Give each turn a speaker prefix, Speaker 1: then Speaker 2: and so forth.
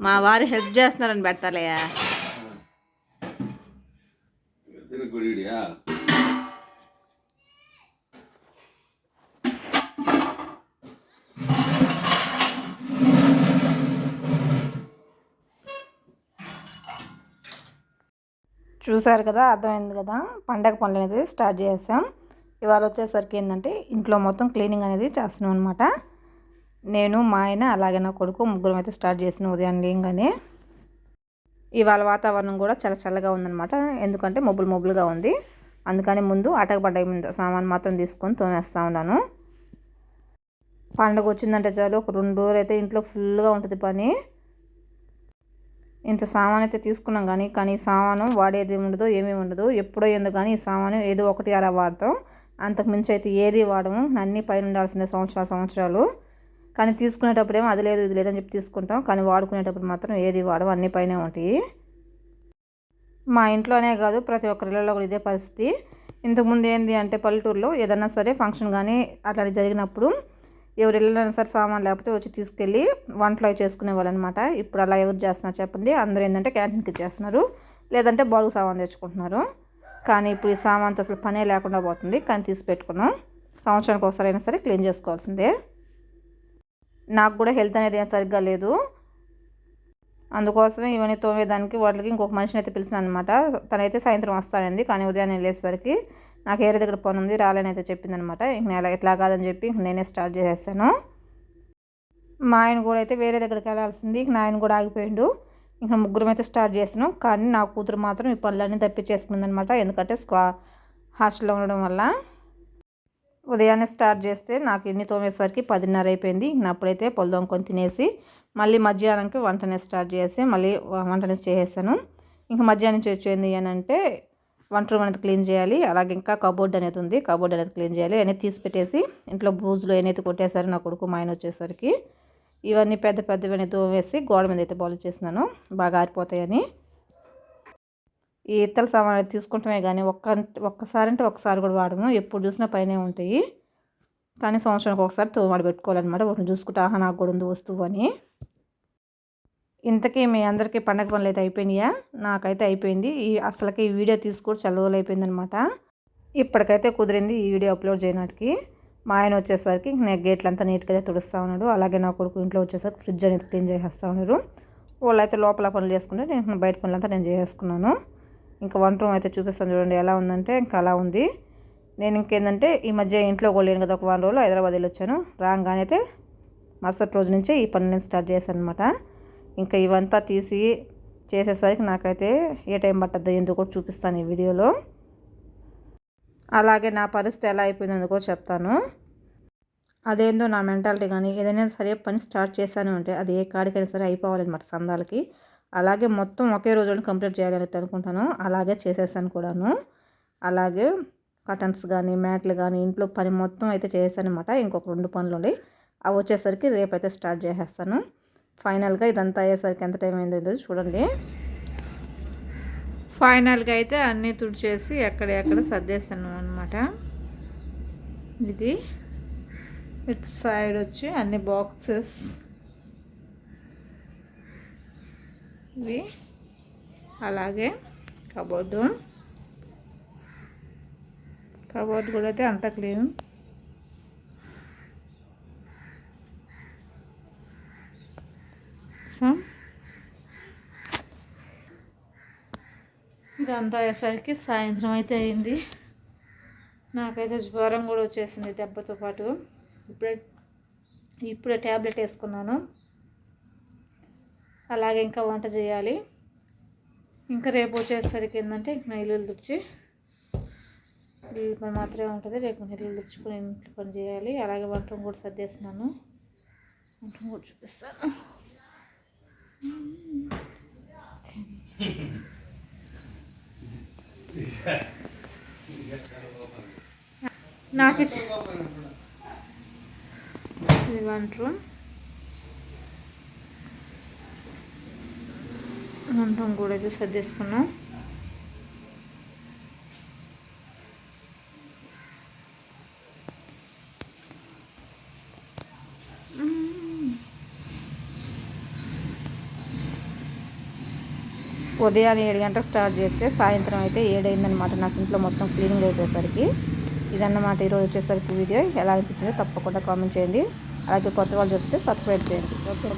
Speaker 1: మా వారు హెల్ప్ చేస్తున్నారని పెడతాలయ్యా చూసారు కదా అర్థమైంది కదా పండగ పనులు అనేది స్టార్ట్ చేసాం. ఇవాళ వచ్చేసరికి ఏంటంటే ఇంట్లో మొత్తం క్లీనింగ్ అనేది చేస్తున్నాం అనమాట నేను మా ఆయన అలాగే నా కొడుకు ముగ్గురం అయితే స్టార్ట్ చేసిన ఉదయం లేగానే ఇవాళ వాతావరణం కూడా చాలా చల్లగా ఉందన్నమాట. ఎందుకంటే మొబ్బులు మొబ్బులుగా ఉంది. అందుకని ముందు అటకబడ్డ ముందు సామాన్ మాత్రం తీసుకొని తోమేస్తూ ఉన్నాను. పండగ వచ్చిందంటే చాలు ఒక రెండు రోజులు అయితే ఇంట్లో ఫుల్గా ఉంటుంది పని. ఇంత సామాన్ అయితే తీసుకున్నాం కానీ కానీ సామాను వాడేది ఉండదు ఏమీ ఉండదు. ఎప్పుడో ఎందుకు కానీ ఈ సామాను ఏదో ఒకటి అలా వాడతాం. అంతకు మించి అయితే ఏది వాడము. అన్నీ పైన ఉండాల్సిందే సంవత్సరాలు సంవత్సరాలు. కానీ తీసుకునేటప్పుడు ఏమో అది లేదు ఇది లేదని చెప్పి తీసుకుంటాం. కానీ వాడుకునేటప్పుడు మాత్రం ఏది వాడవు అన్ని పైనే ఉంటాయి. మా ఇంట్లోనే కాదు ప్రతి ఒక్కరి ఇళ్ళలో కూడా ఇదే పరిస్థితి. ఇంతకుముందు ఏంది అంటే పల్లెటూరులో ఏదన్నా సరే ఫంక్షన్ కానీ అట్లాంటి జరిగినప్పుడు ఎవరు వెళ్ళినా సరే సామాన్ లేకపోతే వచ్చి తీసుకెళ్ళి వంటలు అవి చేసుకునే వాళ్ళు అనమాట ఇప్పుడు అలా ఎవరు చేస్తున్నారు చెప్పండి. అందరూ ఏంటంటే క్యాంటీన్కి చేస్తున్నారు లేదంటే బాడుగు సామాన్ తెచ్చుకుంటున్నారు. కానీ ఇప్పుడు ఈ సామాన్తో అసలు పనే లేకుండా పోతుంది. కానీ తీసి పెట్టుకున్నాం. సంవత్సరానికి ఒకసారి అయినా సరే క్లీన్ చేసుకోవాల్సిందే. నాకు కూడా హెల్త్ అనేది సరిగ్గా లేదు. అందుకోసమే ఇవన్నీ తోమేదానికి వాటికి ఇంకొక మనిషిని అయితే పిలిచిన అనమాట తనైతే సాయంత్రం వస్తానంది కానీ ఉదయాన్నే వెళ్ళేసరికి నాకు ఏరే దగ్గర పని ఉంది రాలేని అయితే చెప్పిందనమాట ఇంక నేను ఎట్లా కాదని చెప్పి ఇంక నేనే స్టార్ట్ చేసేసాను మా ఆయన కూడా అయితే వేరే దగ్గరికి వెళ్ళాల్సింది ఇంక నా ఆయన కూడా ఆగిపోయిండు. ఇంకా ముగ్గురం అయితే స్టార్ట్ చేసినాం కానీ నా కూతురు మాత్రం ఈ పనులన్నీ తప్పించేసుకుందనమాట ఎందుకంటే స్క్వా హాస్టల్లో ఉండడం వల్ల. ఉదయాన్నే స్టార్ట్ చేస్తే నాకు ఇన్ని తోమేసరికి పదిన్నర అయిపోయింది. ఇంక అప్పుడైతే పొలం దొంగకొని తినేసి మళ్ళీ మధ్యాహ్నంకి వంటనే స్టార్ట్ చేసి మళ్ళీ వంటనే చేసేసాను. ఇంకా మధ్యాహ్నం నుంచి అని అంటే వంట రూమ్ అనేది క్లీన్ చేయాలి. అలాగే ఇంకా కబోర్డ్ అనేది ఉంది. కబోర్డ్ అనేది క్లీన్ చేయాలి. అనేది తీసి పెట్టేసి ఇంట్లో బూజులు ఏనైతే కొట్టేశారు నా కొడుకు మా ఆయన వచ్చేసరికి. ఇవన్నీ పెద్ద పెద్దవన్నీ తోమేసి గోడ మీద అయితే బాల్ చేసినాను. బాగా ఆరిపోతాయని. ఈ ఇత్తల సామాన్లు తీసుకుంటామే కానీ ఒక్క ఒక్కసారి అంటే ఒకసారి కూడా వాడము. ఎప్పుడు చూసినా పైనే ఉంటాయి. కానీ సంవత్సరానికి ఒకసారి తోమాడు పెట్టుకోవాలన్నమాట. ఒకటి చూసుకుంటే ఆహా నాకు కూడా ఉంది వస్తువు అని. ఇంతకీ మీ అందరికీ పండగ పనులు అయితే అయిపోయినాయా? నాకైతే అయిపోయింది. ఈ అసలుకి ఈ వీడియో తీసుకొని సెలవులు అయిపోయింది అయిపోయిందనమాట ఇప్పటికైతే కుదిరింది ఈ వీడియో అప్లోడ్ చేయడానికి. మా ఆయన వచ్చేసరికి నేను గేట్లు అంతా నీట్గా తుడుస్తూ ఉన్నాడు. అలాగే నా కొడుకు ఇంట్లో వచ్చేసరికి ఫ్రిడ్జ్ అనేది క్లీన్ చేసేస్తూ ఉన్నారు. వాళ్ళైతే లోపల పనులు చేసుకుంటే నేను బయట పనులంతా నేను చేసేసుకున్నాను. ఇంకా వంట రూమ్ అయితే చూపిస్తాను చూడండి ఎలా ఉందంటే ఇంకా అలా ఉంది. నేను ఇంకేంటంటే ఈ మధ్య ఇంట్లో కూడా లేను కదా ఒక వారం రోజులు హైదరాబాద్ వెళ్ళి వచ్చాను రాగానే అయితే మరుసటి రోజు నుంచే ఈ పని నేను స్టార్ట్ చేశాను అనమాట ఇంకా ఇవంతా తీసి చేసేసరికి నాకైతే ఏ టైం పట్టద్దో ఎందుకు కూడా చూపిస్తాను ఈ వీడియోలో. అలాగే నా పరిస్థితి ఎలా అయిపోయిందని కూడా చెప్తాను. అదేందో నా మెంటాలిటీ కానీ ఏదైనా సరే పని స్టార్ట్ చేశాను అంటే అది ఏ కాడికైనా సరే అయిపోవాలన్నమాట సందాలకి. అలాగే మొత్తం ఒకే రోజులో కంప్లీట్ చేయాలని అనుకుంటాను. అలాగే చేసేసాను కూడాను. అలాగే కటన్స్ కానీ మ్యాట్లు కానీ ఇంట్లో పని మొత్తం అయితే చేసేసాను అనమాట ఇంకొక రెండు పనులు ఉండి. అవి వచ్చేసరికి రేపైతే స్టార్ట్ చేసేస్తాను. ఫైనల్గా ఇదంతా అయ్యేసరికి ఎంత టైం అయిందో చూడండి. ఫైనల్గా అయితే అన్నీ తుడిచేసి ఎక్కడ ఎక్కడ సర్దేస్తాను అనమాట ఇది ఇటు సైడ్ వచ్చి అన్ని బాక్సెస్ ఇవి. అలాగే కబోర్డు. కబోర్డ్ కూడా అయితే అంత క్లీన్. సో ఇదంతా అయ్యేసరికి సాయంత్రం అయితే అయింది. నాకైతే జ్వరం కూడా వచ్చేసింది దెబ్బతో పాటు. ఇప్పుడే ఇప్పుడే ట్యాబ్లెట్ వేసుకున్నాను. అలాగే ఇంకా వంట చేయాలి. ఇంకా రేపు వచ్చేసరికి ఏంటంటే నా ఇల్లు తుడిచి ఇల్లు పని మాత్రమే ఉంటుంది. రేపు ఇల్లు తుడుచుకొని ఇంట్లో పని చేయాలి. అలాగే వంట కూడా సర్దేస్తున్నాను. వంట కూడా చూపిస్తాను. నాకు ఇచ్చి ఇది వంట రూమ్. వంట కూడా అయితే సర్దేసుకున్నాం. ఉదయాన్నే ఏడు గంటలకు స్టార్ట్ చేస్తే సాయంత్రం అయితే ఏడైందనమాట నాకు ఇంట్లో మొత్తం క్లీనింగ్ అయిపోయేసరికి. ఇదన్నమాట ఈరోజు వచ్చేసరికి వీడియో. ఎలా అనిపించిందో తప్పకుండా కామెంట్ చేయండి. అలాగే కొత్త వాళ్ళు చూస్తే సబ్స్క్రైబ్ చేయండి. ఓకే.